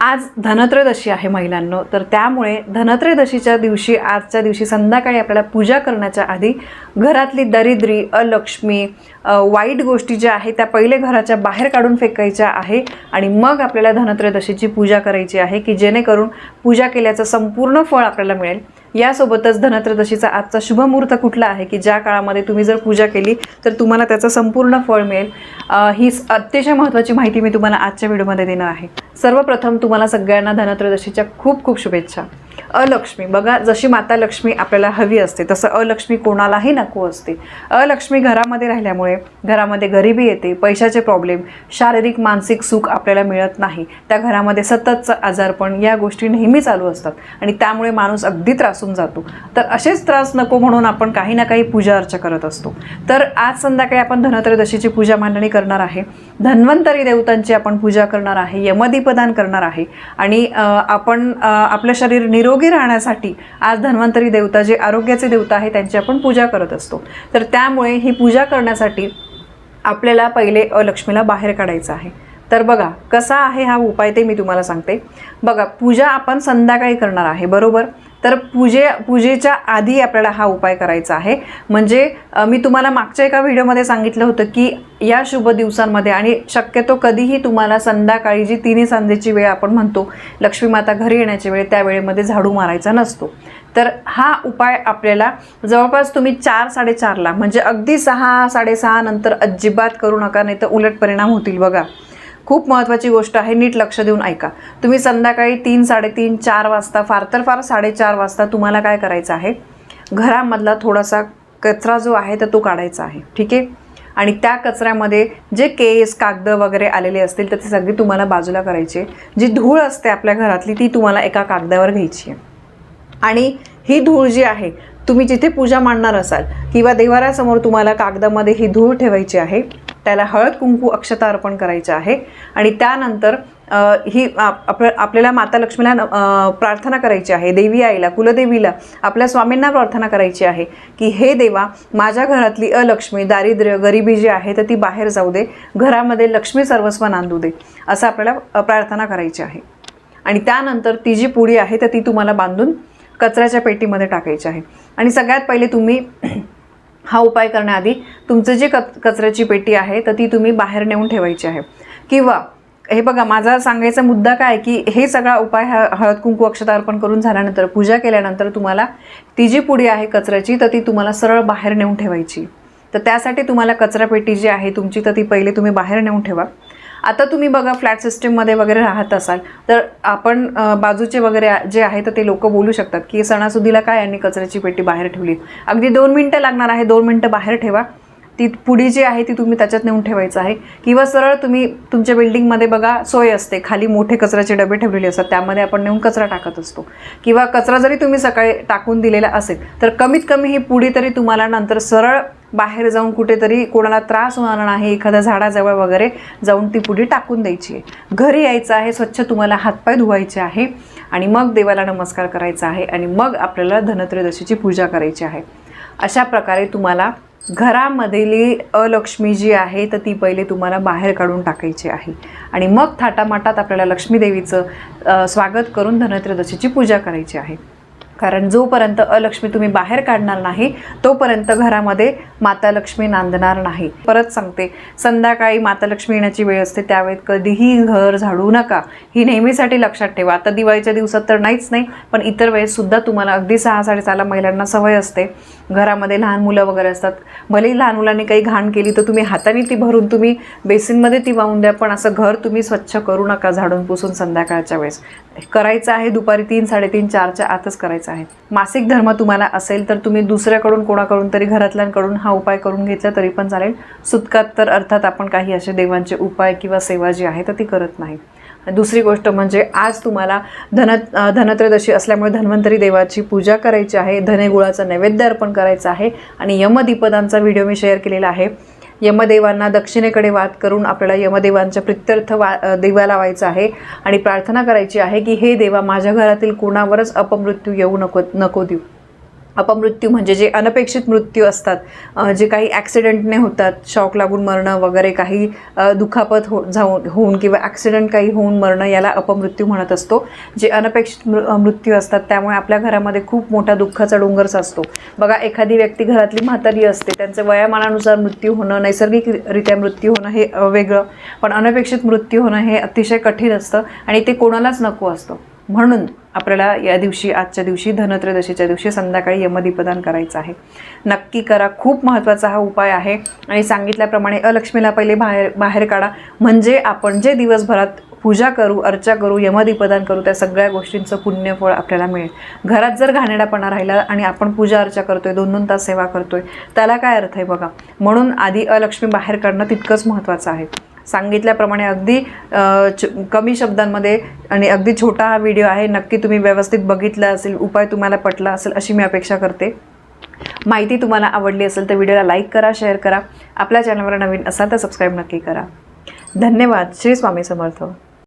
आज धनत्रयोदशी आहे महिलांनो. तर त्यामुळे धनत्रयोदशीच्या दिवशी आजच्या दिवशी संध्याकाळी आपल्याला पूजा करण्याच्या आधी घरातली दरिद्री अलक्ष्मी वाईट गोष्टी ज्या आहेत त्या पहिले घराच्या बाहेर काढून फेकायच्या आहे आणि मग आपल्याला धनत्रयोदशीची पूजा करायची आहे की जेणेकरून पूजा केल्याचं संपूर्ण फळ आपल्याला मिळेल. यासोबतच धनत्रयोदशीचा आजचा शुभ मुहूर्त कुठला आहे की ज्या काळामध्ये तुम्ही जर पूजा केली तर तुम्हाला त्याचं संपूर्ण फळ मिळेल. ही अतिशय महत्त्वाची माहिती मी तुम्हाला आजच्या व्हिडिओमध्ये देणार आहे. सर्वप्रथम तुम्हाला सगळ्यांना धनत्रयोदशीच्या खूप खूप शुभेच्छा. अलक्ष्मी. बघा जशी माता लक्ष्मी आपल्याला हवी असते तसं अलक्ष्मी कोणालाही नको असते. अलक्ष्मी घरामध्ये राहिल्यामुळे घरामध्ये गरिबी येते पैशाचे प्रॉब्लेम शारीरिक मानसिक सुख आपल्याला मिळत नाही. त्या घरामध्ये सततचं आजारपण या गोष्टी नेहमी चालू असतात आणि त्यामुळे माणूस अगदी त्रासून जातो. तर असेच त्रास नको म्हणून आपण काही ना काही पूजा अर्चा करत असतो. तर आज संध्याकाळी आपण धनत्रयोदशीची पूजा मांडणी करणार आहे. धन्वंतरी देवतांची आपण पूजा करणार आहे यमदीपदान करणार आहे आणि आपण आपलं शरीर निरोग राहण्यासाठी आज धन्वंतरी देवता जे आरोग्याचे देवता आहे त्यांची आपण पूजा करत असतो. तर त्यामुळे ही पूजा करण्यासाठी आपल्याला पहिले अलक्ष्मीला बाहेर काढायचं आहे. तर बघा कसा आहे हा उपाय ते मी तुम्हाला सांगते. बघा पूजा आपण संध्याकाळी करणार आहे बरोबर? तर पूजे पूजेच्या आधी आपल्याला हा उपाय करायचा आहे. म्हणजे मी तुम्हाला मागच्या एका व्हिडिओमध्ये सांगितलं होतं की या शुभ दिवसांमध्ये आणि शक्यतो कधीही तुम्हाला संध्याकाळी जी तिन्ही सांजेची वेळ आपण म्हणतो लक्ष्मी माता घरी येण्याची वेळ त्या वेळेमध्ये झाडू मारायचा नसतो. तर हा उपाय आपल्याला जवळपास तुम्ही चार साडेचारला म्हणजे अगदी सहा साडेसहा नंतर अजिबात करू नका नाही तर उलट परिणाम होतील बघा. खूप महत्त्वाची गोष्ट आहे नीट लक्ष देऊन ऐका. तुम्ही संध्याकाळी तीन साडेतीन चार वाजता फार तर फार साडेचार वाजता तुम्हाला काय करायचं आहे? घरामधला थोडासा कचरा जो आहे तर तो काढायचा आहे ठीक आहे? आणि त्या कचऱ्यामध्ये जे केस कागद वगैरे आलेले असतील तर ते सगळी तुम्हाला बाजूला करायची. जी धूळ असते आपल्या घरातली ती तुम्हाला एका कागदावर घ्यायची आहे. आणि ही धूळ जी आहे तुम्ही जिथे पूजा मांडणार असाल किंवा देवाऱ्यासमोर तुम्हाला कागदामध्ये ही धूळ ठेवायची आहे त्याला हळद कुंकू अक्षता अर्पण करायचं आहे. आणि त्यानंतर ही आप- आपल्याला माता लक्ष्मीला प्रार्थना करायची आहे. देवी आईला कुलदेवीला आपल्या स्वामींना प्रार्थना करायची आहे की हे देवा माझ्या घरातली अलक्ष्मी दारिद्र्य गरिबी जी आहे तर ती बाहेर जाऊ दे. घरामध्ये लक्ष्मी सर्वस्व नांदू दे. असं आपल्याला प्रार्थना करायची आहे. आणि त्यानंतर ती जी पुडी आहे तर ती तुम्हाला बांधून कचऱ्याच्या पेटीमध्ये टाकायची आहे. आणि सगळ्यात पहिले तुम्ही हा उपाय करण्याआधी तुमचं जी कच कचऱ्याची पेटी आहे तर ती तुम्ही बाहेर नेऊन ठेवायची आहे. किंवा हे बघा माझा सांगायचा मुद्दा काय की हे सगळा उपाय हा हळद कुंकू अक्षता अर्पण करून झाल्यानंतर पूजा केल्यानंतर तुम्हाला ती जी पुडी आहे कचऱ्याची तर ती तुम्हाला सरळ बाहेर नेऊन ठेवायची. तर त्यासाठी तुम्हाला कचरापेटी जी आहे तुमची तर ती पहिले तुम्ही बाहेर नेऊन ठेवा. आता तुम्ही बघा फ्लॅट सिस्टीममध्ये वगैरे राहत असाल तर आपण बाजूचे वगैरे जे आहे तर ते लोक बोलू शकतात की सणासुदीला काय यांनी कचऱ्याची पेटी बाहेर ठेवली. अगदी दोन मिनटं लागणार आहे दोन मिनटं बाहेर ठेवा. ती पुडी जी आहे ती तुम्ही त्याच्यात नेऊन ठेवायचं आहे. किंवा सरळ तुम्ही तुमच्या बिल्डिंगमध्ये बघा सोय असते. खाली मोठे कचऱ्याचे डबे ठेवलेले असतात. त्यामध्ये आपण नेऊन कचरा टाकत असतो. किंवा कचरा जरी तुम्ही सकाळी टाकून दिलेला असेल तर कमीत कमी ही पुडी तरी तुम्हाला नंतर सरळ बाहेर जाऊन कुठेतरी कोणाला त्रास होणार नाही एखाद्या झाडाजवळ वगैरे जाऊन ती पुडी टाकून द्यायची आहे. घरी यायचं आहे स्वच्छ तुम्हाला हातपाय धुवायचे आहे आणि मग देवाला नमस्कार करायचा आहे आणि मग आपल्याला धनत्रयोदशीची पूजा करायची आहे. अशा प्रकारे तुम्हाला घरामधली अलक्ष्मी जी आहे तर ती पहिले तुम्हाला बाहेर काढून टाकायची आहे. आणि मग थाटामाटात आपल्याला लक्ष्मी देवीचं स्वागत करून धनत्रयोदशीची पूजा करायची आहे. कारण जोपर्यंत अलक्ष्मी तुम्ही बाहेर काढणार नाही तोपर्यंत घरामध्ये माता लक्ष्मी नांदणार नाही. परत सांगते संध्याकाळी माता लक्ष्मी येण्याची वेळ असते त्यावेळेत कधीही घर झाडू नका. ही नेहमीसाठी लक्षात ठेवा. आता दिवाळीच्या दिवसात तर नाहीच नाही पण इतर वेळेस सुद्धा तुम्हाला अगदी सहा साडेसहाला महिलांना सवय असते. घरामध्ये लहान मुलं वगैरे असतात. भलेही लहान मुलांनी काही घाण केली तर तुम्ही हाताने ती भरून तुम्ही बेसिनमध्ये ती वाहून द्या पण असं घर तुम्ही स्वच्छ करू नका झाडून पुसून संध्याकाळच्या वेळेस. करायचं आहे दुपारी तीन साडेतीन चारच्या आतच करायचं आहे. मासिक धर्म तुम्हाला असेल तर तुम्ही दुसऱ्याकडून कोणाकडून तरी घरातल्यांकडून हा उपाय करून घेतला तरी पण चालेल. सुतकात तर अर्थात आपण काही असे देवांचे उपाय किंवा सेवा जी आहे तर ती करत नाही. दुसरी गोष्ट म्हणजे आज तुम्हाला धन धनत्रयोदशी असल्यामुळे धन्वंतरी देवाची पूजा करायची आहे. धनेगुळाचं नैवेद्य अर्पण करायचं आहे. आणि यमदीपदांचा व्हिडिओ मी शेअर केलेला आहे. यमदेवांना दक्षिणेकडे वाद करून आपल्याला यमदेवांच्या प्रित्यर्थ वा अ, दिवा लावायचा आहे. आणि प्रार्थना करायची आहे की हे देवा माझ्या घरातील कोणावरच अपमृत्यू येऊ नको नको देऊ. अपमृत्यू म्हणजे जे अनपेक्षित मृत्यू असतात जे काही ॲक्सिडेंटने होतात शॉक लागून मरणं वगैरे काही दुखापत हो जाऊन होऊन किंवा ॲक्सिडेंट काही होऊन मरणं याला अपमृत्यू म्हणत असतो. जे अनपेक्षित मृ मृत्यू असतात त्यामुळे आपल्या घरामध्ये खूप मोठा दुःखाचा डोंगर साचतो बघा एखादी व्यक्ती घरातली म्हातारी असते त्यांचं वयामानानुसार मृत्यू होणं नैसर्गिकरित्या मृत्यू होणं हे वेगळं. पण अनपेक्षित मृत्यू होणं हे अतिशय कठीण असतं आणि ते कोणालाच नको असतं. म्हणून आपल्याला या दिवशी आजच्या दिवशी धनत्रयोदशीच्या दिवशी संध्याकाळी यमदीपदान करायचं आहे. नक्की करा खूप महत्त्वाचा हा उपाय आहे. आणि सांगितल्याप्रमाणे अलक्ष्मीला पहिले बाहेर बाहेर काढा. म्हणजे आपण जे दिवसभरात पूजा करू अर्चा करू यमदीपदान करू त्या सगळ्या गोष्टींचं पुण्यफळ आपल्याला मिळेल. घरात जर घाणेडापणा राहिला आणि आपण पूजा अर्चा करतोय दोन दोन तास सेवा करतोय त्याला काय अर्थ आहे बघा? म्हणून आधी अलक्ष्मी बाहेर काढणं तितकंच महत्त्वाचं आहे. सांगितल्याप्रमाणे अगदी च- कमी शब्दांमध्ये आणि अगदी छोटा हा व्हिडिओ आहे. नक्की तुम्ही व्यवस्थित बघितला असेल उपाय तुम्हाला पटला असेल अशी मी अपेक्षा करते. माहिती तुम्हाला आवडली असेल तर व्हिडिओला लाईक करा शेअर करा. आपल्या चॅनलवर नवीन असाल तर सबस्क्राईब नक्की करा. धन्यवाद. श्री स्वामी समर्थ.